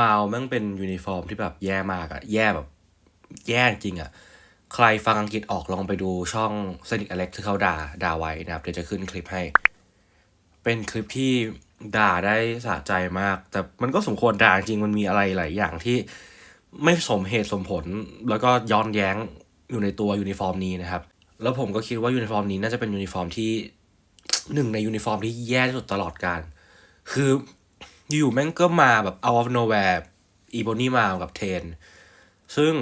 มาวแม่งเป็นยูนิฟอร์มที่แบบแย่มากอะแย่แบบ แย่จริงอะใครฟังอังกฤษออกลองไปดูช่องสนิทอเล็กที่เขาด่าด่าไว้นะครับ เดี๋ยวจะขึ้นคลิปให้ เป็นคลิปที่ด่าได้สะใจมาก แต่มันก็สมควรด่าจริงมันมีอะไรหลายอย่างที่ไม่สมเหตุสมผล แล้วก็ย้อนแย้งอยู่ในตัวยูนิฟอร์มนี้นะครับ แล้วผมก็คิดว่ายูนิฟอร์มนี้น่าจะเป็นยูนิฟอร์มที่หนึ่งในยูนิฟอร์มที่แย่ที่สุดตลอดการ คือ อยู่แม่งก็มาแบบ out of nowhere อีโบนี่มากับเทน ซึ่ง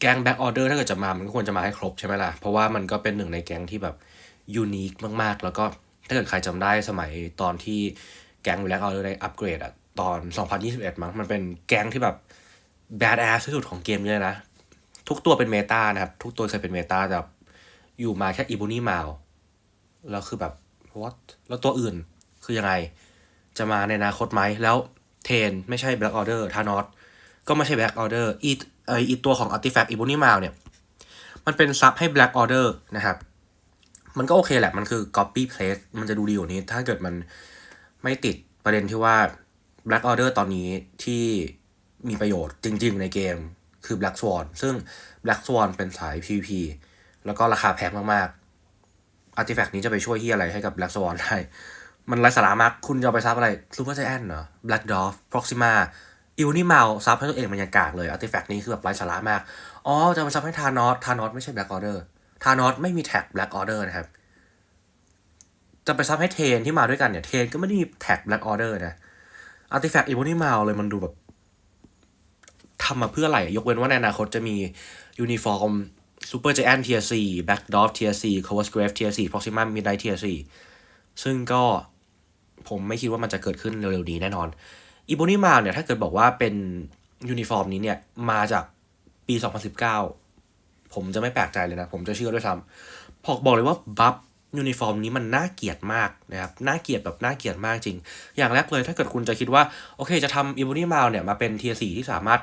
แก๊งแบ็กออเดอร์ถ้าเกิดจะมา มันก็ควรจะมาให้ครบใช่ไหมล่ะ เพราะว่ามันก็เป็นหนึ่งในแก๊งที่แบบยูนิคมากๆ แล้วก็ถ้าเกิดใครจำได้สมัยตอนที่แก๊งแบ็กออเดอร์ได้อัปเกรดอะตอน 2021 มั้ง มันเป็นแก๊งที่แบบแบดแอสที่สุดของเกมนี้เลยนะ ทุกตัวเป็นเมตานะครับ ทุกตัวเคยเป็นเมตาแต่อยู่มาแค่อีโบนี่มาแล้วคือแบบ what แล้วตัวอื่นคือยังไง จะมาในอนาคตไหมแล้วเทนไม่ใช่ Black Order ทานอสก็ไม่ใช่ Black Order อีไออีตัวของ Artifact e b o n y m a l เนี่ย มันเป็นซับให้ Black Order นะครับ มันก็โอเคแหละ มันคือ copy paste มันจะดูดีกว่านี้ ถ้าเกิดมันไม่ติดประเด็นที่ว่า Black Order ตอนนี้ที่มีประโยชน์จริงๆในเกมคือ Black Swan ซึ่ง Black Swan เป็นสาย PVP แล้วก็ราคาแพงมากๆ Artifact นี้จะไปช่วยที่อะไรให้กับ Black Swan ได้ มันไร้สาระมาก คุณจะไปซับอะไรซูเปอร์ไจแอนเหรอ Black Dwarf Proxima อิวนี่เมาซับให้ตัวเองมันยังกากเลย Artifact นี้คือแบบไร้สาระมาก อ๋อ จะมาซับให้ทานอสทานอสไม่ใช่ Black Order ทานอสไม่มีแท็ก Black Order นะครับ จะไปซับให้เทนที่มาด้วยกันเนี่ย เทนก็ไม่ได้มีแท็ก Black Order นะ Artifact อิวนี่เมาเลยมันดูแบบทำมาเพื่ออะไร ยกเว้นว่าในอนาคตจะมียูนิฟอร์มซูเปอร์ไจแอนเทียร์สี่แบ็กดอฟเทียร์สี่คอร์สเกรฟเทียร์สี่พ็อกซิมัมมิดไนท์เทียร์สี่ซึ่งก็ ผมไม่คิดว่ามันจะเกิดขึ้นเร็วๆนี้แน่นอนอีโบนี่มาเนี่ยถ้าเกิดบอกว่าเป็นยูนิฟอร์มนี้เนี่ยมาจากปี 2019 ผมจะไม่แปลกใจเลยนะ ผมจะเชื่อด้วยซ้ำพอกบอกเลยว่าบัฟยูนิฟอร์มนี้มันน่าเกลียดมากนะครับ น่าเกลียดแบบน่าเกลียดมากจริง อย่างแรกเลยถ้าเกิดคุณจะคิดว่า โอเคจะทำอีโบนี่มาเนี่ยมาเป็นเทียร์สี่ที่สามารถ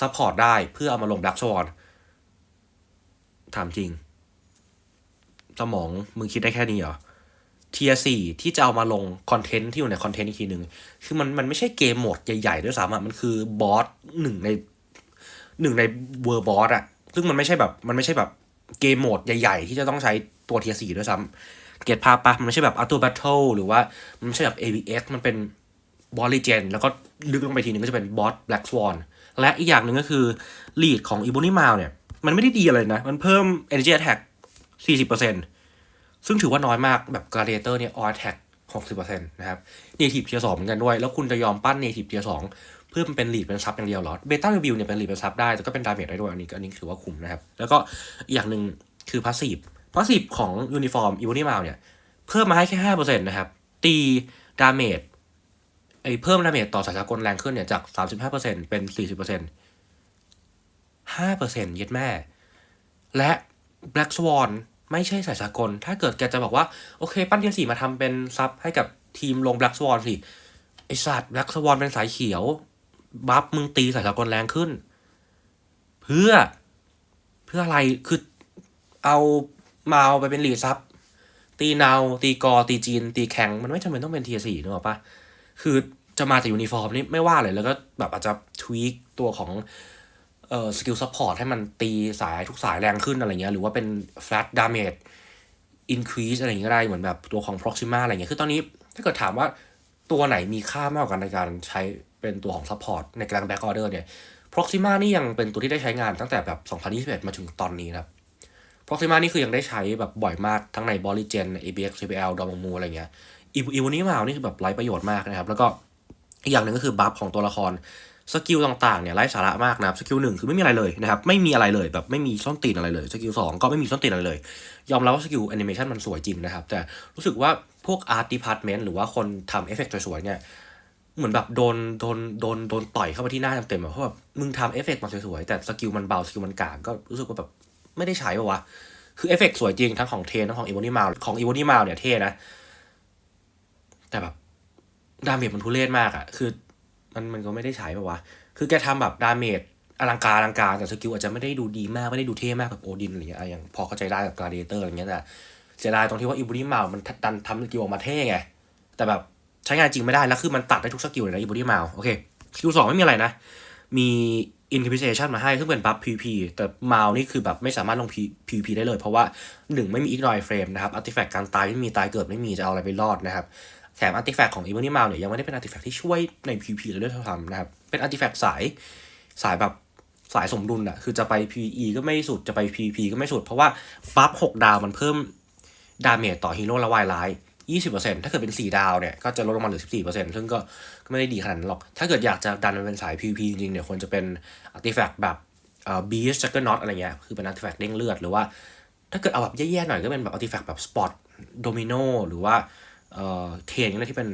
ซัพพอร์ตได้เพื่อเอามาลงดักชวอนถามจริง สมองมึงคิดได้แค่นี้เหรอ เทียสี่ที่จะเอามาลงคอนเทนต์ที่อยู่ในคอนเทนต์อีกทีหนึ่งคือมันมันไม่ใช่เกมโหมดใหญ่ๆ ด้วยซ้ำอะมันคือบอสหนึ่งในหนึ่งในเวอร์บอสอะซึ่งมันไม่ใช่แบบมันไม่ใช่แบบเกมโหมดใหญ่ๆ ที่จะต้องใช้ตัวเทียสี่ด้วยซ้ำเกียรภาพปะมันไม่ใช่แบบอัตโตแบทเทิลหรือว่ามันไม่ใช่แบบ AVX มันเป็นบอสลีเจนแล้วก็ลึกลงไปทีนึงก็จะเป็นบอสแบล็กสวอนและอีกอย่างหนึ่งก็คือลีดของอีโบนี่มาเนี่ย มันไม่ได้ดีอะไรนะ มันเพิ่ม energy attack 40% ซึ่งถือว่าน้อยมากแบบ gladiator เนี่ย all attack 60%นต์นะครับ native tier 2เหมือนกันด้วย แล้วคุณจะยอมปั้น native tier 2เพื่อมันเป็นลีดเป็นซับอย่างเดียวเหรอ beta review เนี่ยเป็นลีดเป็นซับได้ แต่ก็เป็น damage ได้ด้วยอันนี้อันนี้ถือว่าคุ้มนะครับ แล้วก็อย่างหนึ่งคือ passive passive ของ uniform e v o n i m a l เนี่ยเพิ่มมาให้แค่5%นต์นะครับตี damage ไอ้เพิ่ม damage ต่อสายสากลแรงขึ้นเนี่ยจาก35%เป็น40%ห้าเปอร์เซ็นต์ย็ดแม่ และ Black Swan ไม่ใช่สายสากล ถ้าเกิดแกจะบอกว่า โอเค ปั้นเทียสี่มาทำเป็นซับให้กับทีมลง Black Swan สิ ไอสัตว์ Black Swan เป็นสายเขียว บัฟมึงตีสายสากลแรงขึ้น เพื่อ เพื่ออะไร คือเอามาเอาไปเป็นหลีดซับ ตีเนาตีกอ ตีจีน ตีแข็ง มันไม่จำเป็นต้องเป็นเทียสี่นึกออกปะคือจะมาแต่ยูนิฟอร์มนี่ไม่ว่าเลย แล้วก็แบบอาจจะทวีคตัวของ เอ่อสกิลซัพพอร์ตให้มันตีสายทุกสายแรงขึ้นอะไรเงี้ยหรือว่าเป็น flat damage increase อะไรเงี้ยก็ได้เหมือนแบบตัวของ proxima อะไรเงี้ยคือตอนนี้ถ้าเกิดถามว่าตัวไหนมีค่ามากกว่ากันในการใช้เป็นตัวของ support ในกลาง back order เนี่ย proxima นี่ยังเป็นตัวที่ได้ใช้งานตั้งแต่แบบ 2021 มาถึงตอนนี้นะครับ proxima นี่คือยังได้ใช้แบบบ่อยมากทั้งใน b o l y gen abx cpl ดอมมูอะไรเงี้ยอีวันนี้มานี่คือแบบไร้ประโยชน์มากนะครับ แล้วก็อีกอย่างหนึ่งก็คือบัฟของตัวละคร สกิลต่างๆเนี่ยไร้สาระมากนะครับสกิลหนึ่งคือไม่มีอะไรเลยนะครับไม่มีอะไรเลยแบบไม่มีส้นตีนอะไรเลยสกิลสองก็ไม่มีส้นตีนอะไรเลย ยอมรับว่าสกิลแอนิเมชันมันสวยจริงนะครับ แต่รู้สึกว่าพวกอาร์ตดีพาร์ตเมนต์หรือว่าคนทำเอฟเฟกต์สวยๆเนี่ยเหมือนแบบโดนโดนโดนโดนต่อยเข้าไปที่หน้าเต็มๆอะเพราะแบบมึงทำเอฟเฟกต์มาสวยๆแต่สกิลมันเบาสกิลมันกากก็รู้สึกว่าแบบไม่ได้ใช้ปะวะคือเอฟเฟกต์สวยจริงทั้งของเทนทั้งของอีโวนี่มาของอีโวนี่มาเนี่ยเท่นะ แต่แบบดาเมจมันทุเรศมากอะคือ มันมันก็ไม่ได้ใช้ปะวะ คือแกทำแบบดาเมจอลังการอลังการแต่สกิลอาจจะไม่ได้ดูดีมากไม่ได้ดูเท่มากแบบโอดินอะไรเงี้ยอย่างพอเข้าใจได้กับกราเดเตอร์อะไรเงี้ยแต่เสียดายตรงที่ว่าอีบูนี่มามันดันทำสกิลออกมาเท่ไง แต่แบบใช้งานจริงไม่ได้ แล้วคือมันตัดได้ทุกสกิลเลยนะอีบูนี่มาโอเคสกิลสองไม่มีอะไรนะ มี incapacitation มาให้ซึ่งเป็นบัฟ PVP แต่มานี่คือแบบไม่สามารถลง PVP ได้เลย เพราะว่าหนึ่งไม่มี ignore frame นะครับ artifact การตายไม่มีตายเกิดไม่มีจะเอาอะไรไปรอดนะครับ แถม artifact ของ e v o n i m a l เนี่ยยังไม่ได้เป็น artifact ที่ช่วยใน PVP เลยด้วยซ้ำนะครับ เป็น artifact สายสายแบบสายสมดุลอะคือจะไป PVE ก็ไม่สุดจะไป PVP ก็ไม่สุด เพราะว่าบัฟ6ดาวมันเพิ่มดาเมจต่อฮีโร่และวายร้าย20%ถ้าเกิดเป็น 4 ดาวเนี่ย ก็จะลดลงมาเหลือ 14%ซึ่งก็ก็ไม่ได้ดีขนาดนั้นหรอก ถ้าเกิดอยากจะดันมันเป็นสาย PVP จริงๆเนี่ยควรจะเป็น artifact แบบเอ่อ beast juggernaut อะไรเงี้ย คือเป็น artifact เด้งเลือด หรือว่า ถ้าเกิดเอาแบบแย่ๆหน่อยก็เป็นแบบ artifact แบบ spot domino หรือว่า เอ่อเทนนี่ที่เป็น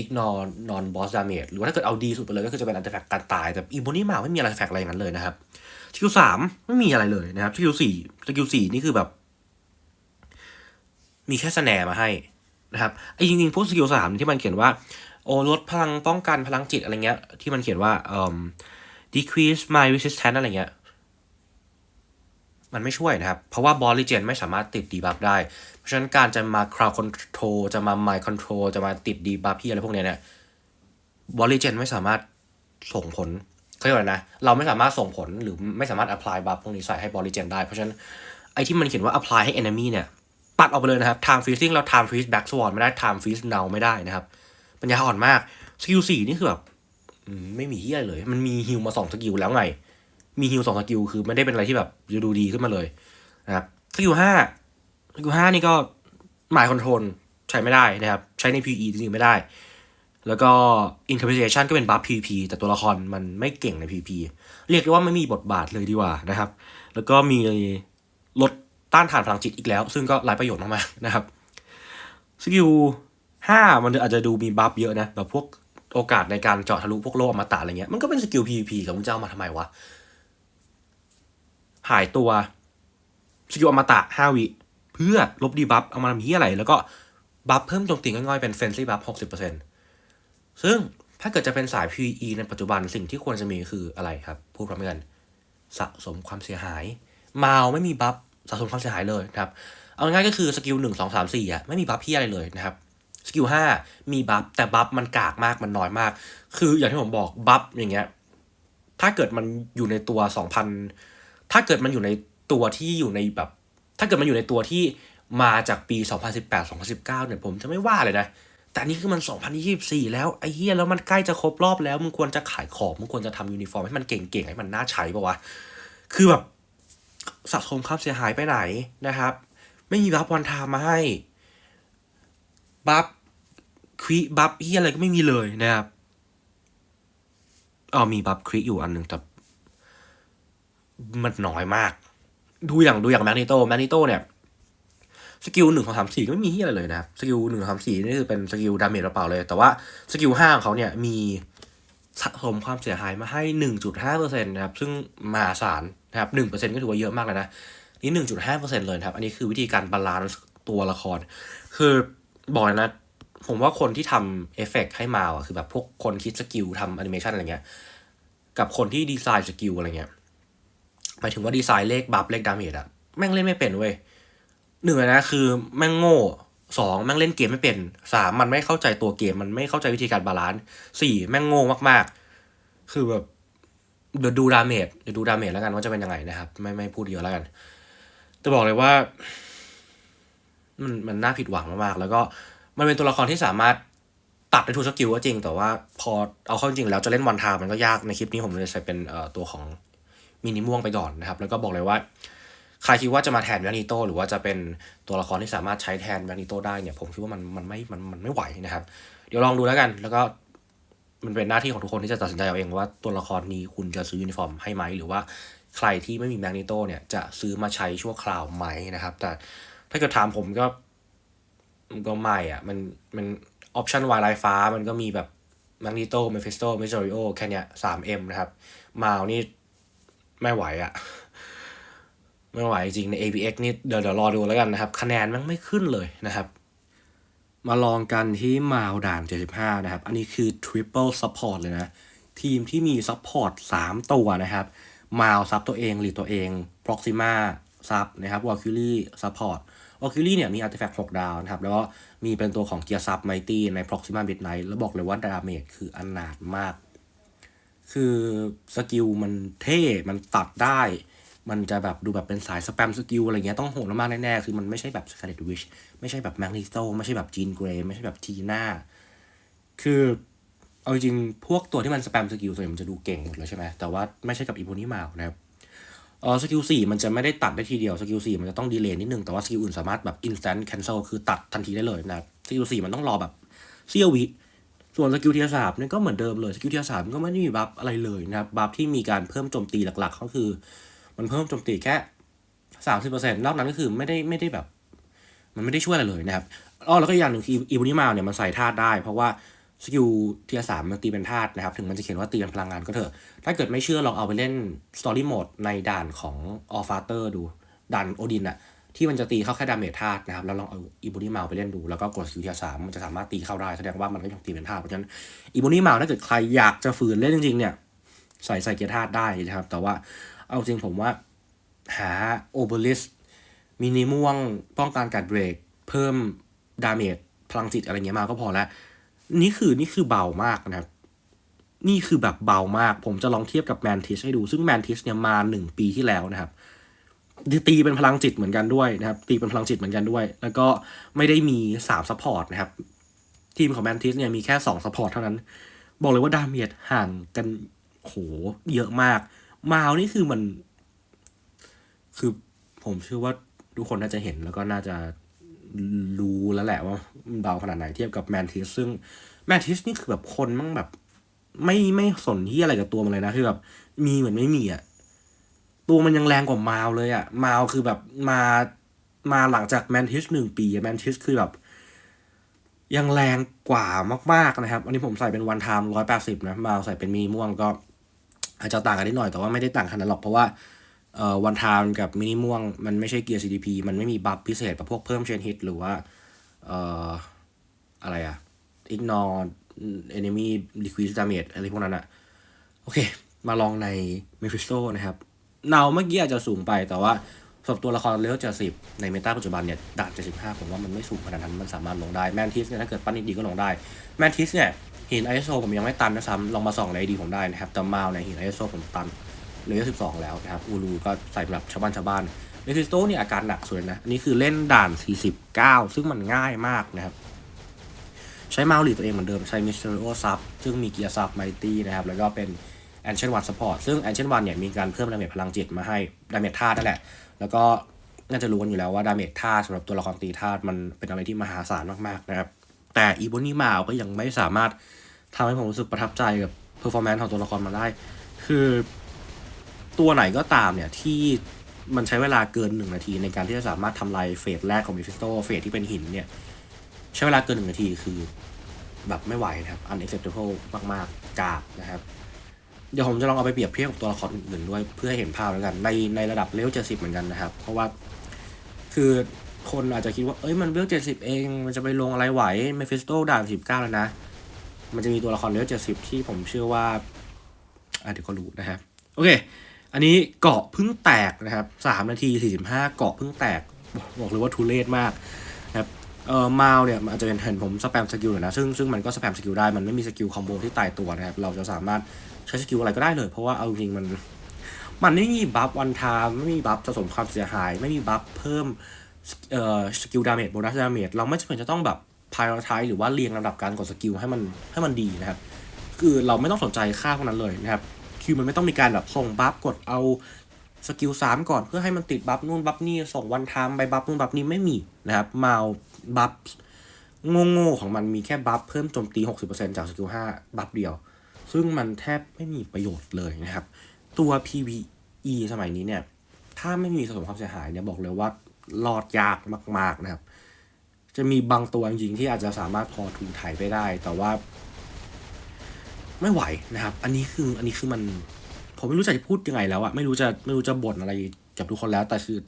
ignore non boss damage หรือว่าถ้าเกิดเอาดีสุดไปเลยก็คือจะเป็น artifact การตาย แต่อีโบนี่มาไม่มี artifact อะไรอย่างนั้นเลยนะครับสกิลสามไม่มีอะไรเลยนะครับสกิลสี่สกิลสี่นี่คือแบบ มีแค่สแนมาให้นะครับไอ้จริงๆพวกสกิลสามที่มันเขียนว่า โอ้ลดพลังป้องกันพลังจิตอะไรเงี้ย ที่มันเขียนว่าเอ่อ decrease my resistance อะไรเงี้ย มันไม่ช่วยนะครับ เพราะว่าบอลลิเจนไม่สามารถติดดีบัฟได้ เพราะฉะนั้นการจะมา crowd control จะมา mind control จะมาติดดีบัฟพี่อะไรพวกเนี้ยเนี่ยบอลลิเจนไม่สามารถส่งผลเขาเรียกว่าอะไรนะ เราไม่สามารถส่งผลหรือไม่สามารถ apply บัฟพวกนี้ใส่ให้บอลลิเจนได้ เพราะฉะนั้นไอ้ที่มันเขียนว่า apply ให้ enemy เนี่ยตัดออกไปเลยนะครับ time freezing แล้ว time freeze back swan ไม่ได้ time freeze now ไม่ได้นะครับ ปัญญาอ่อนมาก สกิลสี่นี่คือแบบไม่มีที่อะไรเลย มันมีฮิลมาสองสกิลแล้วไง มีฮิลสองสกิลคือไม่ได้เป็นอะไรที่แบบจะดูดีขึ้นมาเลยนะครับสกิลห้าสกิลห้านี่ก็หมายคอนโทรลใช้ไม่ได้นะครับ ใช้ใน PE จริงๆไม่ได้ แล้วก็ incapacitation ก็เป็นบัฟ PVP แต่ตัวละครมันไม่เก่งใน PVP เรียกได้ว่าไม่มีบทบาทเลยดีกว่านะครับ แล้วก็มีลดต้านทานพลังจิตอีกแล้ว ซึ่งก็ไร้ประโยชน์มากๆนะครับสกิลห้ามันอาจจะดูมีบัฟเยอะนะ แบบพวกโอกาสในการเจาะทะลุพวกโลกอมตะอะไรเงี้ย มันก็เป็นสกิล PVP กับมึงจะเอามาทำไมวะ หายตัวสกิลอมตะห้าวิ เพื่อลบดีบัฟเอามาทำเฮียอะไร แล้วก็บัฟเพิ่มโจมตีง่อยๆเป็นเฟนซี่บัฟหกสิบเปอร์เซ็นต์ซึ่งถ้าเกิดจะเป็นสาย PVE ในปัจจุบันสิ่งที่ควรจะมีคืออะไรครับ พูดพร้อมกันสะสมความเสียหาย มาวไม่มีบัฟสะสมความเสียหายเลยนะครับ เอาง่ายก็คือสกิลหนึ่งสองสามสี่อะไม่มีบัฟพี่อะไรเลยนะครับสกิลห้ามีบัฟแต่บัฟมันกากมากมันน้อยมาก คืออย่างที่ผมบอกบัฟอย่างเงี้ยถ้าเกิดมันอยู่ในตัวสองพัน ถ้าเกิดมันอยู่ในตัวที่อยู่ในแบบ ถ้าเกิดมันอยู่ในตัวที่มาจากปี 2018 2019 เนี่ยผมจะไม่ว่าเลยนะ แต่นนี้คือมัน 2024 แล้วไอ้เหี้ยแล้วมันใกล้จะครบรอบแล้วมึงควรจะขายของมึงควรจะทำยูนิฟอร์มให้มันเก่งๆให้มันน่าใช้ปะวะ คือแบบสะสมความเสียหายไปไหนนะครับ ไม่มีบัฟวันทามมาให้บัฟควิบัฟเฮียอะไรก็ไม่มีเลยนะครับอ๋อมีบัฟควิอยู่อันหนึ่งแต่ มันน้อยมาก ดูอย่างดูอย่างแมกนิโตแมกนิโตเนี่ยสกิลหนึ่งของสามสี่ก็ไม่มีที่อะไรเลยนะครับสกิลหนึ่งสามสี่นี่คือเป็นสกิลดาเมจเปล่าเลย แต่ว่าสกิลห้าของเขาเนี่ยมีสะสมความเสียหายมาให้หนึ่งจุดห้าเปอร์เซ็นต์นะครับ ซึ่งมหาศาลนะครับหนึ่งเปอร์เซ็นต์ก็ถือว่าเยอะมากเลยนะ นี่หนึ่งจุดห้าเปอร์เซ็นต์เลยครับ อันนี้คือวิธีการบาลานซ์ตัวละคร คือบอกเลยนะ ผมว่าคนที่ทำเอฟเฟกต์ให้มาอะคือแบบพวกคนคิดสกิลทำแอนิเมชันอะไรเงี้ย กับคนที่ดีไซน์สกิลอะไรเงี้ย หมายถึงว่าดีไซน์เลขบัฟเลขดาเมจอะแม่งเล่นไม่เป็นเว้ยหนึ่งนะคือแม่งโง่สองแม่งเล่นเกมไม่เป็นสามมันไม่เข้าใจตัวเกมมันไม่เข้าใจวิธีการบาลานซ์สี่แม่งโง่มากๆ คือแบบเดี๋ยวดูดาเมจเดี๋ยวดูดาเมจแล้วกันว่าจะเป็นยังไงนะครับ ไม่ไม่พูดเยอะแล้วกัน แต่บอกเลยว่า มันมันน่าผิดหวังมากๆ แล้วก็มันเป็นตัวละครที่สามารถตัดได้ทุกสกิลก็จริง แต่ว่าพอเอาเข้าจริงแล้วจะเล่นวันทามันก็ยากในคลิปนี้ผมเลยใช้เป็นเอ่อตัวของ มินิม่วงไปก่อนนะครับ แล้วก็บอกเลยว่า ใครคิดว่าจะมาแทนแมกนิโตหรือว่าจะเป็นตัวละครที่สามารถใช้แทนแมกนิโตได้เนี่ย ผมคิดว่ามันมันไม่มันมันไม่ไหวนะครับ เดี๋ยวลองดูแล้วกัน แล้วก็มันเป็นหน้าที่ของทุกคนที่จะตัดสินใจเอาเองว่าตัวละครนี้คุณจะซื้อยูนิฟอร์มให้ไหมหรือว่าใครที่ไม่มีแมกนิโตเนี่ยจะซื้อมาใช้ชั่วคราวไหมนะครับ แต่ถ้าเกิดถามผมก็มันก็ไม่อะ มันมันออปชันวายไลฟ้ามันก็มีแบบแมกนิโตเมฟิสโตเมจอริโอแค่เนี้ยสามเอ็มนะครับ มาวนี่ ไม่ไหวอะไม่ไหวจริงใน APX นี่เดี๋ยวเดี๋ยวรอดูแล้วกันนะครับ คะแนนมันไม่ขึ้นเลยนะครับ มาลองกันที่มาวด่าน 75 นะครับ อันนี้คือ Triple Support เลยนะ ทีมที่มี Support 3 ตัวนะครับมาวซับตัวเองหรือตัวเอง Proxima ซับนะครับ Valkyrie Support Valkyrie เนี่ยมี Artifact 6 ดาวนะครับ แล้วก็มีเป็นตัวของ Gear Sub Mighty ใน Proxima Midnight แล้วบอกเลยว่าดาเมจคืออนาถมาก คือสกิลมันเท่ มันตัดได้ มันจะแบบดูแบบเป็นสายสแปมสกิลอะไรเงี้ยต้องโหดมากแน่ๆ คือมันไม่ใช่แบบส c า r เลตวิชไม่ใช่แบบแมกนิโตไม่ใช่แบบจีนเกรย์ไม่ใช่แบบทีน่า คือเอาจริงพวกตัวที่มันสแปมสกิลส่วนใหญ่มันจะดูเก่งหมดเลยใช่ไหมแต่ว่าไม่ใช่กับอีโพนี่มานะครับเออสกิลสี่มันจะไม่ได้ตัดได้ทีเดียวสกิลสี่มันจะต้องดีเลย์นิดนึง แต่ว่าสกิลอื่นสามารถแบบ instant cancel คือตัดทันทีได้เลยนะสกิลสี่มันต้องรอแบบเสี้ยววิ ส่วนสกิลเทียสามเนี่ยก็เหมือนเดิมเลยสกิลเทียสามก็ไม่ได้มีบัฟอะไรเลยนะครับบัฟที่มีการเพิ่มโจมตีหลักๆ ก็คือ มันเพิ่มโจมตีแค่สามสิบเปอร์เซ็นต์นอกนั้นก็คือไม่ได้ไม่ได้แบบ มันไม่ได้ช่วยอะไรเลยนะครับอ๋อแล้วก็อย่างหนึ่งคืออีบูนิมาเนี่ยมันใส่ธาตุได้ เพราะว่าสกิลเทียสามมันตีเป็นธาตุนะครับ ถึงมันจะเขียนว่าตีเป็นพลังงานก็เถอะ ถ้าเกิดไม่เชื่อลองเอาไปเล่นสตอรี่โหมดในด่านของออฟาเตอร์ดูด่านโอดินอะ ที่มันจะตีเข้าแค่ดาเมจธาตุนะครับ แล้วลองเอาอีบูนิมาไปเล่นดู แล้วก็กดสกิลเทียสามมันจะสามารถตีเข้าได้ แสดงว่ามันก็ยังตีเป็นธาตุ เพราะฉะนั้นอีบูนิมาถ้าเกิดใครอยากจะฝืนเล่นจริงๆเนี่ย ใส่ใส่เกียร์ธาตุได้นะครับ แต่ว่าเอาจริงผมว่าหาโอเบลิสมินิม่วงป้องกันการเบรก เพิ่มดาเมจพลังจิตอะไรเงี้ยมาก็พอแล้ว นี่คือนี่คือเบามากนะครับนี่คือแบบเบามาก ผมจะลองเทียบกับแมนทิสให้ดู ซึ่งแมนทิสเนี่ยมาหนึ่งปีที่แล้วนะครับ ตีเป็นพลังจิตเหมือนกันด้วยนะครับ ตีเป็นพลังจิตเหมือนกันด้วย แล้วก็ไม่ได้มีสามซัพพอร์ตนะครับ ทีมของแมนทิสเนี่ยมีแค่สองซัพพอร์ตเท่านั้น บอกเลยว่าดาเมจห่างกันโหเยอะมาก มาวนี่คือมัน คือผมเชื่อว่าทุกคนน่าจะเห็นแล้วก็น่าจะรู้แล้วแหละว่ามันเบาขนาดไหนเทียบกับแมนทิสซึ่งแมนทิสนี่คือแบบคนมั่งแบบ ไม่ไม่สนที่อะไรกับตัวมันเลยนะคือแบบมีเหมือนไม่มีอะ ตัวมันยังแรงกว่ามาวเลยอะ มาวคือแบบมามาหลังจากแมนทิสหนึ่งปีแมนทิสคือแบบ ยังแรงกว่ามาก ๆ นะครับ อันนี้ผมใส่เป็นวันไทม์ร้อยแปดสิบนะมาใส่เป็นมีม่วงก็ อาจจะต่างกันนิดหน่อยแต่ว่าไม่ได้ต่างขนาดหรอกเพราะว่าเอ่อวันไทม์กับมินิม่วง มันไม่ใช่เกียร์ CDP มันไม่มีบัฟพิเศษแบบพวกเพิ่มเชนฮิตหรือว่าเอ่ออะไรอะ ignore enemy decrease damage อะไรพวกนั้นอะโอเค มาลองใน Mephisto นะครับ เนาเมื่อกี้อาจจะสูงไปแต่ว่าสำหรับตัวละครเลเวลเจ็ดสิบในเมตาปัจจุบันเนี่ยด่านเจ็ดสิบห้าผมว่ามันไม่สูงขนาดนั้นมันสามารถลงได้แมนทิสเนี่ยถ้าเกิดปั้นดีก็ลงได้แมนทิสเนี่ยหินไอโซผมยังไม่ตันนะซ้ำลองมาส่องในดีผมได้นะครับแต่มาเนี่ยหินไอโซผมตันเลเวลสิบสองแล้วนะครับอูรูก็ใส่แบบชาวบ้านชาวบ้านเมฟิสโตเนี่ยอาการหนักสุดนะอันนี้คือเล่นด่านสี่สิบเก้าซึ่งมันง่ายมากนะครับใช้มาลีตัวเองเหมือนเดิมใช้มิสเตอร์โอซับซึ่งมีเกียร์ซับไมตี้นะครับแล้วก็เป็น แอนเชนวันสปอร์ตซึ่งแอนเชนวันเนี่ยมีการเพิ่มดาเมจพลังจิตมาให้ดาเมจธาตุนั่นแหละ แล้วก็น่าจะรู้กันอยู่แล้วว่าดาเมจธาตุสำหรับตัวละครตีธาตุมันเป็นอะไรที่มหาศาลมากๆนะครับ แต่อีโบนี่มาก็ยังไม่สามารถทำให้ผมรู้สึกประทับใจกับเพอร์ฟอร์แมนซ์ของตัวละครมาได้ คือตัวไหนก็ตามเนี่ยที่มันใช้เวลาเกินหนึ่งนาทีในการที่จะสามารถทำลายเฟสแรกของมิฟิสโตเฟสที่เป็นหินเนี่ย ใช้เวลาเกินหนึ่งนาทีคือ แบบไม่ไหวนะครับ unacceptable มาก ๆ กากนะครับ เดี๋ยวผมจะลองเอาไปเปรียบเทียบกับตัวละครอื่นๆด้วยเพื่อให้เห็นภาพแล้วกัน ในในระดับเลเวลเจ็ดสิบเหมือนกันนะครับ เพราะว่าคือคนอาจจะคิดว่า เอ้ยมันเลเวลเจ็ดสิบเอง มันจะไปลงอะไรไหวเมฟิสโตด่านสิบเก้าแล้วนะ มันจะมีตัวละครเลเวลเจ็ดสิบที่ผมเชื่อว่าอะเดี๋ยวก็รู้นะครับโอเค อันนี้เกาะพิ่งแตกนะครับสามนาทีสี่สิบห้าเกาะพิ่งแตกบอกเลยว่าทุเรศมากนะครับเอ่อมาวเนี่ยมันอาจจะเป็นเห็นผมสแปมสกิลอยู่นะซึ่งซึ่งมันก็สแปมสกิลได้มันไม่มีสกิลคอมโบที่ตายตัวนะครับเราจะสามารถ ใช้สกิลอะไรก็ได้เลย เพราะว่าเอาจริงมัน มันไม่มีบัฟวันทามไม่มีบัฟสะสมความเสียหาย ไม่มีบัฟเพิ่มเอ่อสกิลดาเมจโบนัสดาเมจเราไม่จำเป็นจะต้องแบบพายร์ไทหรือว่าเรียงลำดับการกดสกิลให้มันให้มันดีนะครับ คือเราไม่ต้องสนใจค่าพวกนั้นเลยนะครับคือมันไม่ต้องมีการแบบส่งบัฟกดเอาสกิลสามก่อนเพื่อให้มันติดบัฟนู่นบัฟนี่ส่งวันไทม์ไปบัฟนู่นบัฟนี่ไม่มีนะครับมาบัฟโง่ๆของมันมีแค่บัฟเพิ่มโจมตี 60%จากสกิล5บัฟเดียว ซึ่งมันแทบไม่มีประโยชน์เลยนะครับ ตัว PVE สมัยนี้เนี่ย ถ้าไม่มีสะสมความเสียหายเนี่ยบอกเลยว่ารอดยากมาก ๆนะครับ จะมีบางตัวจริงๆที่อาจจะสามารถพอถูไถไปได้ แต่ว่า ไม่ไหวนะครับ อันนี้คืออันนี้คือมัน ผมไม่รู้จะพูดยังไงแล้วอะไม่รู้จะไม่รู้จะบ่นอะไรกับทุกคนแล้วแต่คือ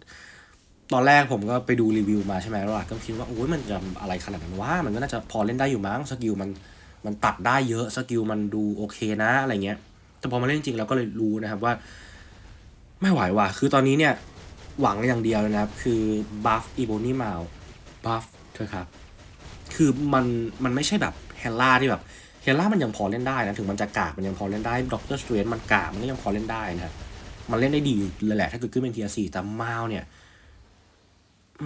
ตอนแรกผมก็ไปดูรีวิวมาใช่ไหมล้วก็คิดว่าโอ้ยมันจะอะไรขนาดนั้นว่ามันก็น่าจะพอเล่นได้อยู่มั้งสกิลมัน มันตัดได้เยอะสกิลมันดูโอเคนะอะไรเงี้ย แต่พอมาเล่นจริงเราก็เลยรู้นะครับว่า ไม่ไหวว่ะ คือตอนนี้เนี่ย หวังอย่างเดียวเลยนะครับ คือบัฟอีโบนี่มาบัฟเธอครับ คือมันมันไม่ใช่แบบเฮลล่าที่แบบเฮล่ามันยังพอเล่นได้นะ ถึงมันจะกากมันยังพอเล่นได้ด็อกเตอร์สเตรนมันกากมันก็ยังพอเล่นได้นะครับมันเล่นได้ดีเลยแหละถ้าเกิดขึ้นเป็นเทียสี่แต่มาวเนี่ย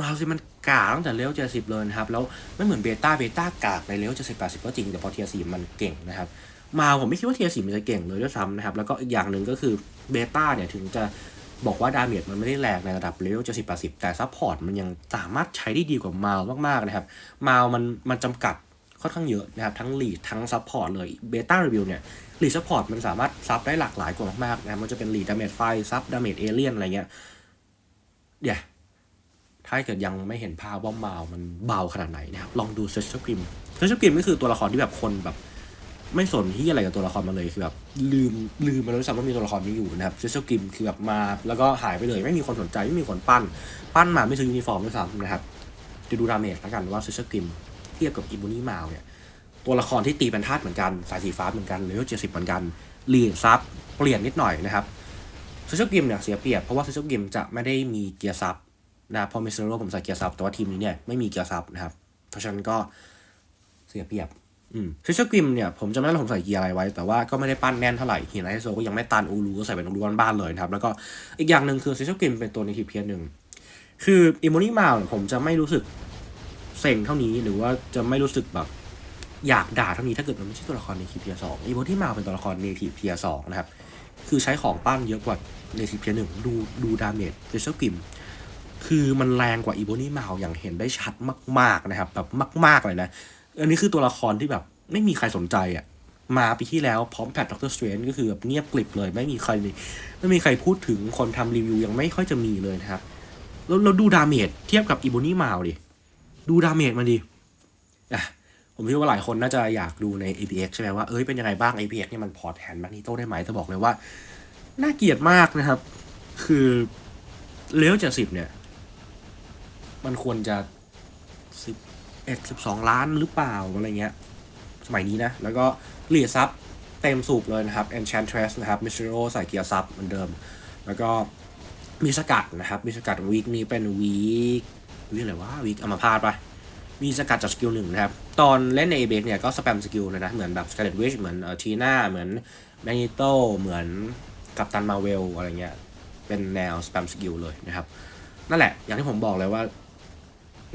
มาวสิมันกากตั้งแต่เลเวลเจ็ดสิบเลยนะครับ แล้วไม่เหมือนเบต้าเบต้ากากในเลเวลเจ็ดสิบแปดสิบก็จริง แต่พอเทียสี่มันเก่งนะครับ มาวผมไม่คิดว่าเทียสี่มันจะเก่งเลยด้วยซ้ำนะครับ แล้วก็อีกอย่างหนึ่งก็คือเบต้าเนี่ยถึงจะบอกว่าดาเมจมันไม่ได้แรงในระดับเลเวลเจ็ดสิบแปดสิบแต่ซัพพอร์ตมันยังสามารถใช้ได้ดีกว่ามาวมากๆนะครับ มาวมันมันจำกัดค่อนข้างเยอะนะครับทั้งลีดทั้งซัพพอร์ตเลยเบต้ารีวิวเนี่ยลีดซัพพอร์ตมันสามารถซับได้หลากหลายกว่ามากๆนะมันจะเป็นลีดดาเมจไฟซับดาเมจเอเลียนอะไรเงี้ยเดี๋ยว ถ้าเกิดยังไม่เห็นภาพว่ามามันเบาขนาดไหนนะครับ ลองดูเซชชั่นกริมเซชชั่นกริมก็คือตัวละครที่แบบคนแบบ ไม่สนที่อะไรกับตัวละครมันเลยคือแบบลืมลืมไปแล้วด้วยซ้ำว่ามีตัวละครนี้อยู่นะครับเซชชั่นกริมคือแบบมาแล้วก็หายไปเลย ไม่มีคนสนใจไม่มีคนปั้น ปั้นมาไม่ซื้อยูนิฟอร์มด้วยซ้ำนะครับจะดูดาเมจแล้วกันว่าเซชชั่นกริมเทียบกับอิบูนี่มาวเนี่ยตัวละครที่ตีเป็นธาตุเหมือนกันสายสีฟ้าเหมือนกันเลเวลเจ็ดสิบเหมือนกันลีนซับเปลี่ยนนิดหน่อยนะครับเซชกิมเนี่ยเสียเปรียบเพราะว่าเซชกิมจะไม่ได้มีเกียร์ซับ นะครับพอมิสเตอร์โรผมใส่เกียร์ซับแต่ว่าทีมนี้เนี่ยไม่มีเกียร์ซับนะครับ เพราะฉะนั้นก็เสียเปรียบอืมเซชกิมเนี่ยผมจะไม่ได้ผมใส่เกียร์อะไรไว้ แต่ว่าก็ไม่ได้ปั้นแน่นเท่าไหร่เฮียนไอโซก็ยังไม่ตันอูรูก็ใส่เป็นอูรูบ้านๆเลยนะครับ แล้วก็อีกอย่างหนึ่งคือเซชกิมเป็นตัวในทีเพียหนึ่งคืออิโมนี่มาผมจะไม่รู้สึกเซ็งเท่านี้หรือว่าจะไม่รู้สึกแบบอยากด่าเท่านี้ถ้าเกิดมันไม่ใช่ตัวละครในทีเพียสองอีโวที่มาเป็นตัวละครในทีเพียสองนะครับ คือใช้ของปั้นเยอะกว่าในทีเพียหนึ่งดูดูดาเมจเดชกิม คือมันแรงกว่าอีโวนี่มาอย่างเห็นได้ชัดมาก ๆนะครับ แบบมาก ๆ เลยนะ อันนี้คือตัวละครที่แบบไม่มีใครสนใจอะมาปีที่แล้วพร้อมแพทด็อกเตอร์สเตรนก็คือแบบเงียบกลิบเลย ไม่มีใครไม่มีใครพูดถึงคนทำรีวิวยังไม่ค่อยจะมีเลยนะครับ แล้วเราดูดาเมจเทียบกับอีโวนี่มาดิ ดูดาเมจมันดิอะผมเชื่อว่าหลายคนน่าจะอยากดูใน APX ใช่ไหมว่า เอ้ยเป็นยังไงบ้าง APX เนี่ยมันพอร์ตแทนแมกนีโต้ได้ไหมจะบอกเลยว่า น่าเกลียดมากนะครับ คือเลเวลเจ็ดสิบเนี่ย มันควรจะสิบเอ็ดสิบสองล้านหรือเปล่าอะไรเงี้ย สมัยนี้นะ แล้วก็เหลียซับเต็มสูบเลยนะครับ Enchantress นะครับ m y s t e r o ใส่เกียร์ซับเหมือนเดิม แล้วก็มีสกัดนะครับ มีสกัดวีคนี้เป็นวีควีคอะไรวะวีคอัมพาตปะมีสกัดจากสกิลหนึ่งนะครับ ตอนเล่นในเอเบกเนี่ยก็สแปมสกิลเลยนะ เหมือนแบบสกาเลตวิชเหมือนเอ่อทีน่าเหมือนแมกนิโตเหมือนกัปตันมาเวลอะไรเงี้ย เป็นแนวสแปมสกิลเลยนะครับ นั่นแหละ อย่างที่ผมบอกเลยว่า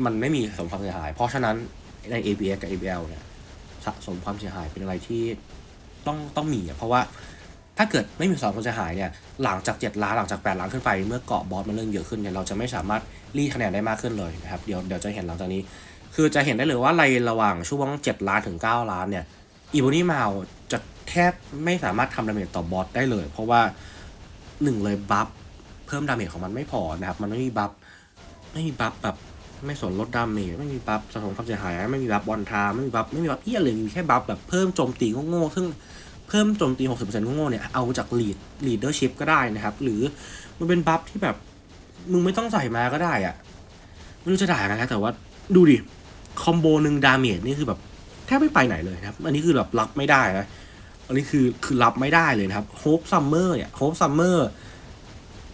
มันไม่มีสมความเสียหาย เพราะฉะนั้นใน ABX กับ ABL เนี่ยสะสมความเสียหายเป็นอะไรที่ต้องต้องมีอะเพราะว่าถ้าเกิดไม่มีสมความเสียหายเนี่ยหลังจาก 7 ล้านหลังจาก 8 ล้านขึ้นไป เมื่อเกาะบอสมันเริ่มเยอะขึ้นเนี่ยเราจะไม่สามารถรีคะแนนได้มากขึ้นเลยนะครับเดี๋ยวเดี๋ยวจะเห็นหลังจากนี้ คือจะเห็นได้เลยว่าในระหว่างช่วง 7 ล้านถึง 9 ล้านเนี่ยอีโบนี่มาจะแทบไม่สามารถทำดาเมจต่อบอสได้เลย เพราะว่าหนึ่งเลยบัฟเพิ่มดาเมจของมันไม่พอนะครับมันไม่มีบัฟไม่มีบัฟแบบ ไม่สนลดดาเมจไม่มีบัฟสะสมความเสียหาย ไม่มีบัฟบอลทามไม่มีบัฟไม่มีบัฟเพี้ยเลยมีแค่บัฟแบบเพิ่มโจมตีโง่ๆซึ่งเพิ่มโจมตี 60%โง่ๆเนี่ยเอาจากลีดลีดเดอร์ชิพก็ได้นะครับ หรือมันเป็นบัฟที่แบบ มึงไม่ต้องใส่มาก็ได้อะไม่รู้จะด่ากันแล้วแต่ว่าดูดิ คอมโบหนึ่งดาเมจนี่คือแบบแทบไม่ไปไหนเลยนะครับ อันนี้คือแบบรับไม่ได้นะอันนี้คือคือรับไม่ได้เลยนะครับโฮปซัมเมอร์เนี่ยโฮปซัมเมอร์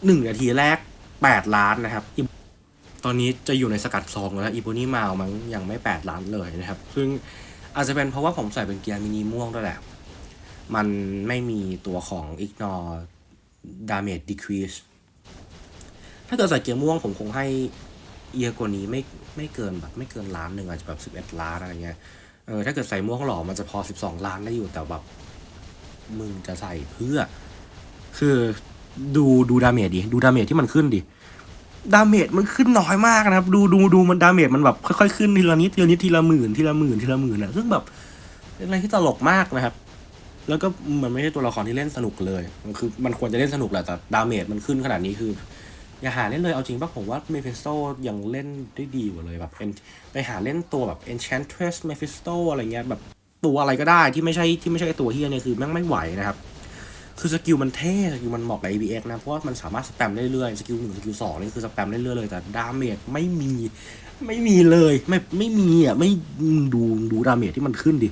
หนึ่งนาทีแรกแปดล้านนะครับ ตอนนี้จะอยู่ในสกัดซองแล้วอีโบนี่มามันยังไม่แปดล้านเลยนะครับ ซึ่งอาจจะเป็นเพราะว่าผมใส่เป็นเกียร์มินิม่วงด้วยแหละ มันไม่มีตัวของ ignore damage decrease ถ้าเกิดใส่เกียร์ม่วงผมคงให้เยอะกว่านี้ไม่ไม่เกินแบบไม่เกินล้านหนึ่งอาจจะแบบสิบเอ็ดล้านอะไรเงี้ย เออถ้าเกิดใส่ม่วงหล่อมันจะพอสิบสองล้านได้อยู่แต่แบบมึงจะใส่เพื่อ คือดูดูดาเมจดิ ดูดาเมจที่มันขึ้นดิ ดาเมจมันขึ้นน้อยมากนะครับ ดูดูดูมันดาเมจมันแบบค่อยๆขึ้นทีละนิดทีละนิดทีละหมื่นทีละหมื่นทีละหมื่นอะซึ่งแบบเป็นอะไรที่ตลกมากนะครับ แล้วก็มันไม่ใช่ตัวละครที่เล่นสนุกเลยมันคือมันควรจะเล่นสนุกแหละแต่ดาเมจมันขึ้นขนาดนี้คือ อย่าหาเล่นเลยเอาจริงป่ะผมว่าเมฟิสโตยังเล่นได้ดีกว่าเลยแบบไปหาเล่นตัวแบบ Enchantress Mephisto อะไรเงี้ยแบบตัวอะไรก็ได้ที่ไม่ใช่ที่ไม่ใช่ตัวเฮียเนี่ยคือแม่งไม่ไหวนะครับ คือสกิลมันเท่สกิลมันเหมาะกับ ABX นะ เพราะว่ามันสามารถสแปมได้เรื่อยสกิลหนึ่งสกิลสองนี่คือสแปมได้เรื่อยเลย แต่ดาเมจไม่มีไม่มีเลยไม่ไม่มีอะไม่ดูดูดาเมจที่มันขึ้นดิ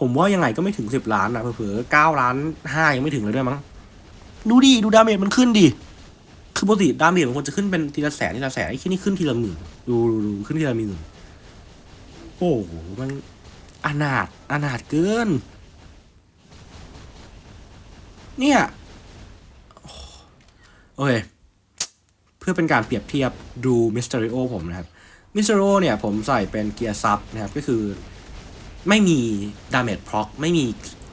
ผมว่ายังไงก็ไม่ถึงสิบล้านนะเผลอๆเก้าล้านห้ายังไม่ถึงเลยด้วยมั้งดูดิดูดาเมจมันขึ้นดิคือปกติดาเมจมันควรจะขึ้นเป็นทีละแสนทีละแสนไอ้ที่นี่ขึ้นทีละหมื่นดูดูดูขึ้นทีละหมื่นโอ้โหมันอนาถอนาถเกิน เนี่ยโอเคเพื่อเป็นการเปรียบเทียบดูมิสเตอริโอผมนะครับมิสเตอริโอเนี่ยผมใส่เป็นเกียร์ซับนะครับ ก็คือไม่มีดาเมจพร็อกไม่มี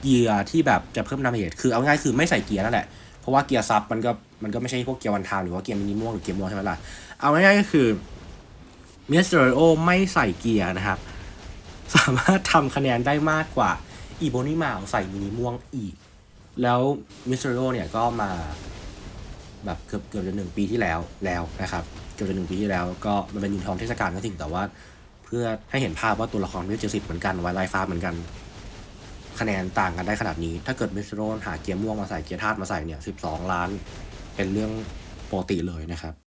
เกียร์ที่แบบจะเพิ่มดาเมจคือเอาง่ายคือไม่ใส่เกียร์นั่นแหละ เพราะว่าเกียร์ซับมันก็มันก็ไม่ใช่พวกเกียร์วันทามหรือว่าเกียร์มินิม่วงหรือเกียร์ม่วงใช่ไหมล่ะ เอาง่ายก็คือมิสเตอริโอไม่ใส่เกียร์นะครับ สามารถทำคะแนนได้มากกว่าอีโบนี่มาใส่มินิม่วงอีก แล้วมิสเตอร์โรเนี่ยก็มาแบบเกือบเกือบจะหนึ่งปีที่แล้วแล้วนะครับเกือบจะหนึ่งปีที่แล้วก็มันเป็นยุนทองเทศกาลก็จริงแต่ว่า เพื่อให้เห็นภาพว่าตัวละครเวทเจสิบเหมือนกันไวไลฟ้าเหมือนกัน คะแนนต่างกันได้ขนาดนี้ ถ้าเกิดมิสเตอร์โรหาเกียร์ม่วงมาใส่เกียร์ธาตุมาใส่เนี่ยสิบสองล้าน เป็นเรื่องปกติเลยนะครับ